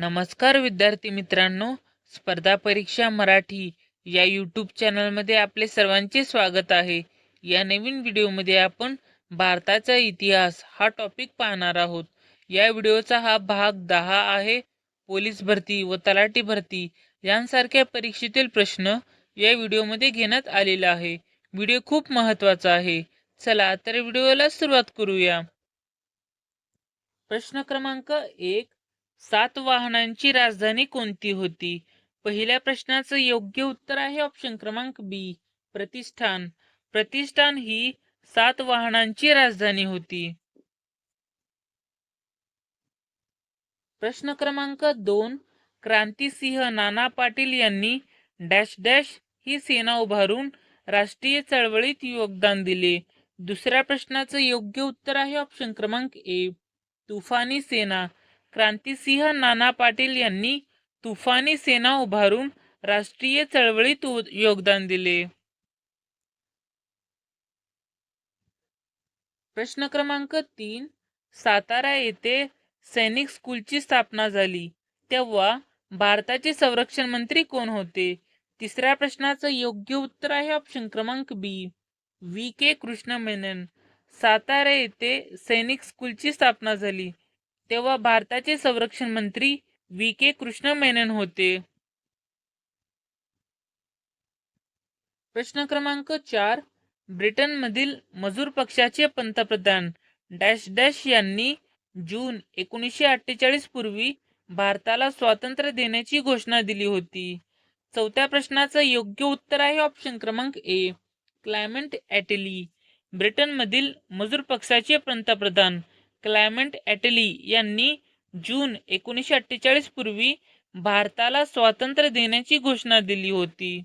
नमस्कार विद्यार्थी मित्रांनो स्पर्धा परीक्षा मराठी या यूट्यूब चॅनलमध्ये आपले सर्वांचे स्वागत आहे. या नवीन व्हिडिओमध्ये आपण भारताचा इतिहास हा टॉपिक पाहणार आहोत. या व्हिडिओचा हा भाग दहा आहे. पोलीस भरती व तलाठी भरती यांसारख्या परीक्षेतील प्रश्न या व्हिडिओमध्ये घेण्यात आलेला आहे. व्हिडिओ खूप महत्त्वाचा आहे. चला तर व्हिडिओला सुरुवात करूया. प्रश्न क्रमांक एक सात वाहनांची राजधानी कोणती होती? पहिल्या प्रश्नाचं योग्य उत्तर आहे ऑप्शन क्रमांक बी प्रतिष्ठान. प्रतिष्ठान ही सात वाहनांची राजधानी होती. प्रश्न क्रमांक दोन क्रांतिसिंह नाना पाटील यांनी डॅश डॅश ही सेना उभारून राष्ट्रीय चळवळीत योगदान दिले. दुसऱ्या प्रश्नाचं योग्य उत्तर आहे ऑप्शन क्रमांक ए तुफानी सेना. क्रांतिसिंह नाना पाटील यांनी तुफानी सेना उभारून राष्ट्रीय चळवळीत योगदान दिले. प्रश्न क्रमांक तीन सातारा येथे सैनिक स्कूलची स्थापना झाली. तेव्हा भारताचे संरक्षण मंत्री कोण होते? तिसऱ्या प्रश्नाचं योग्य उत्तर आहे ऑप्शन क्रमांक B V. K. Krishna Menon Satara येथे सैनिक स्कूलची स्थापना झाली. तेव्हा भारताचे संरक्षण मंत्री व्ही. के. कृष्ण मेनन होते. प्रश्न क्रमांक चार. ब्रिटनमधील मजूर पक्षाचे पंतप्रधान डॅश डॅश यांनी जून एकोणीसशे अठ्ठेचाळीस पूर्वी भारताला स्वातंत्र्य देण्याची घोषणा दिली होती. चौथ्या प्रश्नाचं योग्य उत्तर आहे ऑप्शन क्रमांक ए क्लायमेंट ॲटली. ब्रिटनमधील मजूर पक्षाचे पंतप्रधान क्लायमेंट ॲटली यांनी जून एकोणीसशे अठ्ठेचाळीस पूर्वी भारताला स्वातंत्र्य देण्याची घोषणा दिली होती.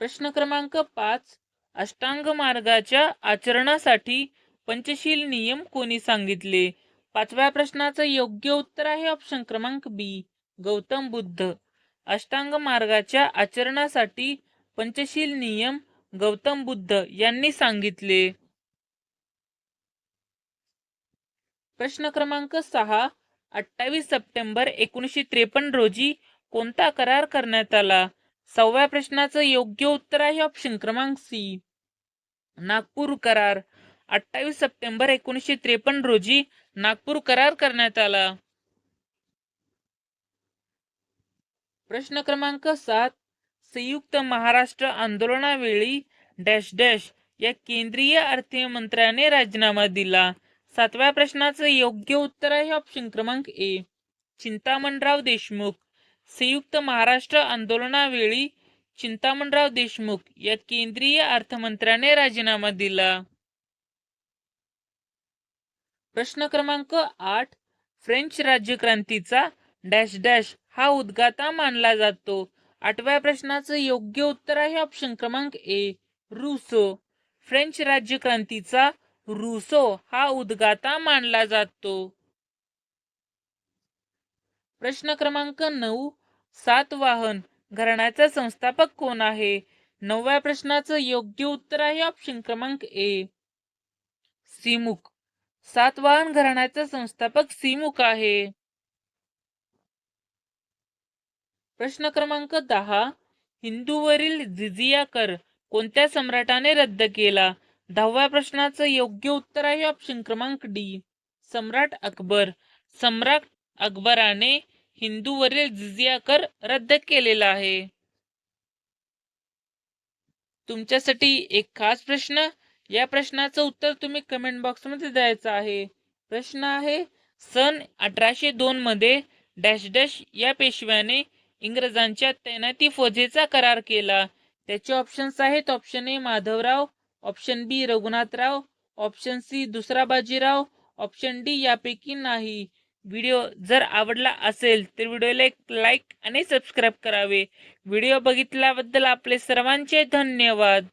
प्रश्न क्रमांक पाच. अष्टांग मार्गाच्या आचरणासाठी पंचशील नियम कोणी सांगितले? पाचव्या प्रश्नाचं योग्य उत्तर आहे ऑप्शन क्रमांक बी गौतम बुद्ध. अष्टांग मार्गाच्या आचरणासाठी पंचशील नियम गौतम बुद्ध यांनी सांगितले. प्रश्न क्रमांक सहा अठ्ठावीस सप्टेंबर एकोणीसशे त्रेपन्न रोजी कोणता करार करण्यात आला? सहाव्या प्रश्नाचं योग्य उत्तर आहे ऑप्शन क्रमांक सी. नागपूर करार. अठ्ठावीस सप्टेंबर एकोणीसशे त्रेपन्न रोजी नागपूर करार करण्यात आला. प्रश्न क्रमांक सात संयुक्त महाराष्ट्र आंदोलनावेळी डॅश डॅश या केंद्रीय अर्थमंत्र्याने राजीनामा दिला. सातव्या प्रश्नाचं योग्य उत्तर आहे ऑप्शन क्रमांक ए चिंतामणराव देशमुख. संयुक्त महाराष्ट्र आंदोलनावेळी चिंतामणराव देशमुख या केंद्रीय अर्थमंत्र्याने राजीनामा दिला. प्रश्न क्रमांक आठ. फ्रेंच राज्यक्रांतीचा डॅश डॅश हा उद्गाता मानला जातो. आठव्या प्रश्नाचं योग्य उत्तर आहे ऑप्शन क्रमांक ए रुसो. फ्रेंच राज्यक्रांतीचा रुसो हा उद्गाता मानला जातो. प्रश्न क्रमांक नऊ सातवाहन घराण्याचा संस्थापक कोण आहे? नवव्या प्रश्नाचं योग्य उत्तर आहे ऑप्शन क्रमांक ए सिमुक सातवाहन घराण्याचा संस्थापक सिमुख आहे. प्रश्न क्रमांक दहा हिंदूवरील जिजिया कर कोणत्या सम्राटाने रद्द केला? दहाव्या प्रश्नाचं योग्य उत्तर आहे ऑप्शन क्रमांक डी सम्राट अकबर. सम्राट अकबराने हिंदूवरील जिजिया कर रद्द केलेला आहे. तुमच्यासाठी एक खास प्रश्न. या प्रश्नाचं उत्तर तुम्ही कमेंट बॉक्समध्ये द्यायचं आहे. प्रश्न आहे सन अठराशे दोन मध्ये डॅश डॅश या पेशव्याने इंग्रजांच्या तैनाती फौजेचा करार केला. त्याचे ऑप्शन्स आहेत option A Madhavrao option B Raghunathrao. Option C दुसरा बाजीराव ऑप्शन डी यापैकी नाही. व्हिडिओ जर आवडला असेल तर व्हिडिओला एक लाईक आणि सबस्क्राईब करावे. व्हिडिओ बघितल्याबद्दल आपले सर्वांचे धन्यवाद.